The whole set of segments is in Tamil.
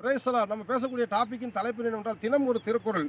பிரேசலா நம்ம பேசக்கூடிய டாபிக்கின் தலைப்பு என்னவென்றால் தினம் ஒரு திருக்குறள்.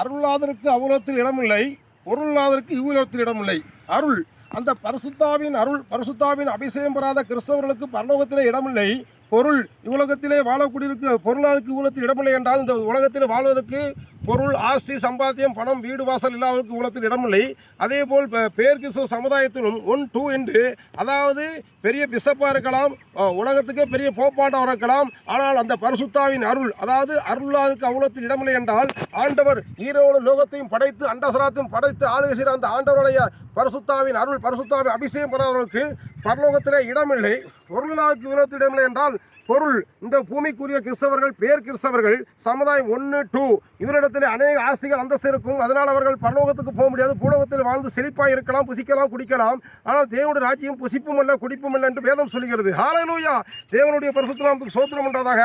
அருளாதற்கு அவுலத்தில் இடமில்லை பொருளாதற்கு இவ்வுலகத்தில் இடமில்லை. அருள் அந்த பரிசுத்தாவின் அருள் பரிசுத்தாவின் அபிஷேகம் பெறாத கிறிஸ்தவர்களுக்கு பரலோகத்திலே இடமில்லை. பொருள் இவ்வுலகத்திலே வாழக்கூடியிருக்கு பொருளாதாரக்கு இவ்வுலகத்தில் இடமில்லை என்றால் இந்த உலகத்தில் வாழ்வதற்கு பொருள் ஆஸ்தி சம்பாத்தியம் பணம் வீடு வாசல் இல்லாதவருக்கு உலகத்தில் இடமில்லை. அதே போல் பே- பேர் சமுதாயத்திலும் ஒன் டூ என்று அதாவது பெரிய பிசப்பாக இருக்கலாம் உலகத்துக்கே பெரிய போப்பாண்டவர் இருக்கலாம். ஆனால் அந்த பரிசுத்தாவின் அருள் அதாவது அருளாருக்கு அவ்வளோத்தில் இடமில்லை என்றால் ஆண்டவர் ஈரோடு லோகத்தையும் படைத்து அண்டசராத்தையும் படைத்து ஆளுகை அந்த ஆண்டவருடைய பரிசுத்தாவின் அருள் பரிசுத்தாவின் அபிஷேகம் பெறவர்களுக்கு பரலோகத்திலே இடமில்லை. பொருளாதாரத்துக்கு விரோதத்தில் இடமில்லை என்றால் பொருள். இந்த பூமிக்குரிய கிறிஸ்தவர்கள் பேர் கிறிஸ்தவர்கள் சமுதாயம் ஒன்று டூ இவரிடத்தில் அநேக ஆஸ்திகள் அந்தஸ்து இருக்கும். அதனால் அவர்கள் பரலோகத்துக்கு போக முடியாது. பூலோகத்தில் வாழ்ந்து செழிப்பாக இருக்கலாம் புசிக்கலாம் குடிக்கலாம். ஆனால் தேவனுடைய ராஜ்யம் புசிப்பும் அல்ல குடிப்பும் அல்ல என்று வேதம் சொல்கிறது ஹாலலூயா தேவனுடைய பரிசுத்தநாமத்துக்கு சோத்திரம் உண்டாதாக.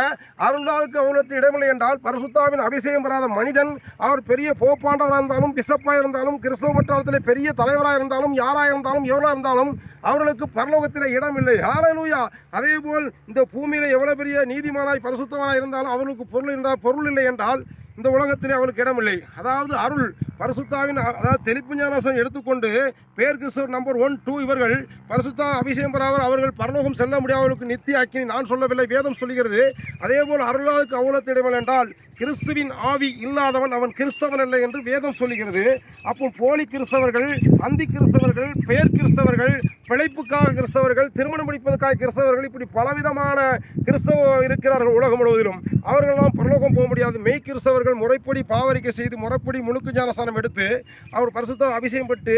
அருளாவுக்கு அவுலத்தில் இடமில்லை என்றால் பரிசுத்தாவின் அபிஷேகம் பெறாத மனிதன் அவர் பெரிய போப்பாண்டவராக இருந்தாலும் பிசப்பாக இருந்தாலும் கிறிஸ்தவ மற்றத்தில் பெரிய தலைவராக இருந்தாலும் யாராக இருந்தாலும் எவ்வளோ இருந்தாலும் அவர்களுக்கு பரலோகத்தில் இடமில்லை. ஹாலலூயா அதே போல் இந்த பூமியில் எவ்வளோ பெரிய நீதிமானாய் பரிசுத்தமானாய் இருந்தாலும் அவர்களுக்கு பொருள் என்றால் பொருள் இல்லை என்றால் இந்த உலகத்திலே அவருக்கு இடமில்லை. அதாவது அருள் பரிசுத்தாவின் அதாவது தெளிப்பு ஞானாசனம் எடுத்துக்கொண்டு பேர் கிறிஸ்தவர் நம்பர் ஒன் டூ இவர்கள் பரிசுத்தா அபிஷேகம் பெறாமல் அவர்கள் பரலோகம் செல்ல முடியாதவர்களுக்கு நித்திய அக்கினி நான் சொல்லவில்லை வேதம் சொல்கிறது அதே போல் அருளாவுக்கு அவுலத்திடமில்லை என்றால் கிறிஸ்துவின் ஆவி இல்லாதவன் அவன் கிறிஸ்தவன் இல்லை என்று வேதம் சொல்லுகிறது. அப்போ போலி கிறிஸ்தவர்கள் அந்தி கிறிஸ்தவர்கள் பெயர் கிறிஸ்தவர்கள் பிழைப்புக்காக கிறிஸ்தவர்கள் திருமணம் முடிப்பதற்காக கிறிஸ்தவர்கள் இப்படி பலவிதமான கிறிஸ்தவ இருக்கிறார்கள் உலகம் முழுவதிலும். அவர்களெல்லாம் பரலோகம் போக முடியாது. மெய் கிறிஸ்தவர்கள் முறைப்படி பாவரிக்கை செய்து முறைப்படி முழுக்கு ஞானஸ்தானம் எடுத்து அவர் பரிசுத்தம் அபிஷேகம் பெற்று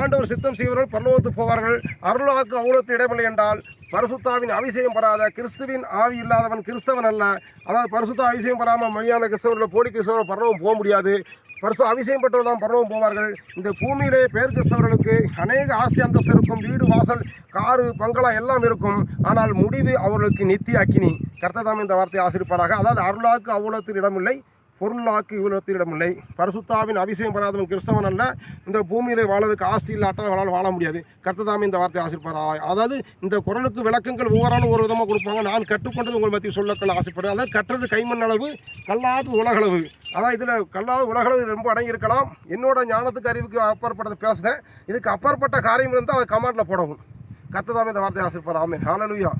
ஆண்டவர் சித்தம் செய்வர்கள் பரலோகத்துக்கு போவார்கள். அருளாக்கு அவ்வளோத்து இடமில்லை என்றால் பரிசுத்தாவின் அபிஷேகம் பெறாத கிறிஸ்துவின் ஆவி இல்லாதவன் கிறிஸ்தவன் அல்ல. அதாவது பரிசுத்த அபிஷேகம் பெறாமல் மொழியான கிறிஸ்தவர்கள் போடி கிறிஸ்தவர்கள் பரவம் போக முடியாது. பரிசு அபிஷேகம் பெற்றவர் தான் பரலோகம் போவார்கள். இந்த பூமியிலே பேர் கிறிஸ்தவர்களுக்கு அநேக ஆசை அந்தஸ்து இருக்கும். வீடு வாசல் காரு பங்களா எல்லாம் இருக்கும். ஆனால் முடிவு அவர்களுக்கு நித்திய அக்கினி கர்த்ததாம் இந்த வார்த்தை ஆசிரிப்பாராக. அதாவது அருளாக்கு அவ்வளோத்தின் இடமில்லை. பொருளாக்கு இவ்வளோத்தில் இடமில்லை பரிசுத்தாவின் அபிஷேகம் பெறாதவன் கிறிஸ்தவன் அல்ல. இந்த பூமியில் வாழறதுக்கு ஆஸ்தி இல்லாட்டால் அவளால் வாழ முடியாது. கர்த்ததாமே இந்த வார்த்தை ஆசிரிப்பாரா அதாவது இந்த குரலுக்கு விளக்கங்கள் ஒவ்வொரு ஒரு விதமாக கொடுப்பாங்க. நான் கற்றுக்கொண்டது உங்கள் மத்திய சொல்லக்கள் ஆசைப்படுறேன். அதாவது கற்றது கைமண் அளவு கல்லாது உலகளவு. அதான் இதில் கல்லாது உலகளவு ரொம்ப அடங்கியிருக்கலாம். என்னோட ஞானத்துக்கு அறிவுக்கு அப்பாற்பட்டதை பேசுகிறேன் இதுக்கு அப்பாற்பட்ட காரியம் இருந்தால் அதை கமாண்டில் போடவும். கர்த்ததாமே இந்த வார்த்தை ஆசிரிப்பார் ஆமே ஹாலலுயா